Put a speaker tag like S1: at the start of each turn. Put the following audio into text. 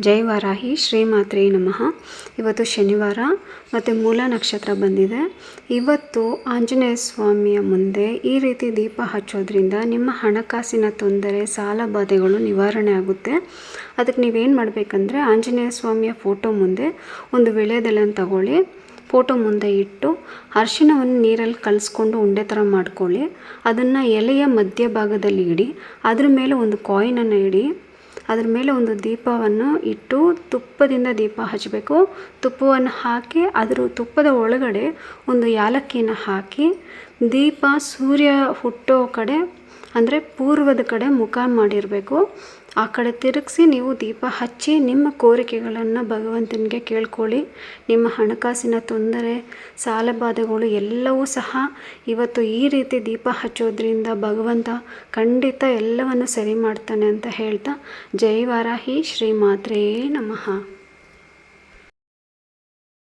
S1: ಜೈ ವಾರಾಹಿ ಶ್ರೀಮಾತ್ರಿ ನಮಃ. ಇವತ್ತು ಶನಿವಾರ ಮತ್ತು ಮೂಲ ನಕ್ಷತ್ರ ಬಂದಿದೆ. ಇವತ್ತು ಆಂಜನೇಯ ಸ್ವಾಮಿಯ ಮುಂದೆ ಈ ರೀತಿ ದೀಪ ಹಚ್ಚೋದ್ರಿಂದ ನಿಮ್ಮ ಹಣಕಾಸಿನ ತೊಂದರೆ, ಸಾಲ ಬಾಧೆಗಳು ನಿವಾರಣೆ ಆಗುತ್ತೆ. ಅದಕ್ಕೆ ನೀವೇನು ಮಾಡಬೇಕಂದ್ರೆ ಆಂಜನೇಯ ಸ್ವಾಮಿಯ ಫೋಟೋ ಮುಂದೆ ಒಂದು ವಿಳೆದೆಲೆನ ತಗೊಳ್ಳಿ. ಫೋಟೋ ಮುಂದೆ ಇಟ್ಟು ಅರಿಶಿಣವನ್ನು ನೀರಲ್ಲಿ ಕಲಿಸ್ಕೊಂಡು ಉಂಡೆ ಥರ ಮಾಡ್ಕೊಳ್ಳಿ. ಅದನ್ನು ಎಲೆಯ ಮಧ್ಯಭಾಗದಲ್ಲಿ ಇಡಿ. ಅದ್ರ ಮೇಲೆ ಒಂದು ಕಾಯಿನನ್ನು ಇಡಿ. ಅದ್ರ ಮೇಲೆ ಒಂದು ದೀಪವನ್ನು ಇಟ್ಟು ತುಪ್ಪದಿಂದ ದೀಪ ಹಚ್ಚಬೇಕು. ತುಪ್ಪವನ್ನು ಹಾಕಿ, ಅದರ ತುಪ್ಪದ ಒಳಗಡೆ ಒಂದು ಯಾಲಕ್ಕಿನ ಹಾಕಿ ದೀಪ ಸೂರ್ಯ ಹುಟ್ಟೋ ಕಡೆ, ಅಂದರೆ ಪೂರ್ವದ ಕಡೆ ಮುಖ ಮಾಡಿರಬೇಕು. ಆ ಕಡೆ ತಿರುಗಿಸಿ ನೀವು ದೀಪ ಹಚ್ಚಿ ನಿಮ್ಮ ಕೋರಿಕೆಗಳನ್ನು ಭಗವಂತನಿಗೆ ಕೇಳ್ಕೊಳ್ಳಿ. ನಿಮ್ಮ ಹಣಕಾಸಿನ ತೊಂದರೆ ಸಾಲಬಾಧೆಗಳು ಎಲ್ಲವೂ ಸಹ ಇವತ್ತು ಈ ರೀತಿ ದೀಪ ಹಚ್ಚೋದ್ರಿಂದ ಭಗವಂತ ಖಂಡಿತ ಎಲ್ಲವನ್ನು ಸರಿ ಮಾಡ್ತಾನೆ ಅಂತ ಹೇಳ್ತಾ, ಜೈ ವಾರಾಹಿ, ಶ್ರೀ ಮಾತ್ರೇ ನಮಃ.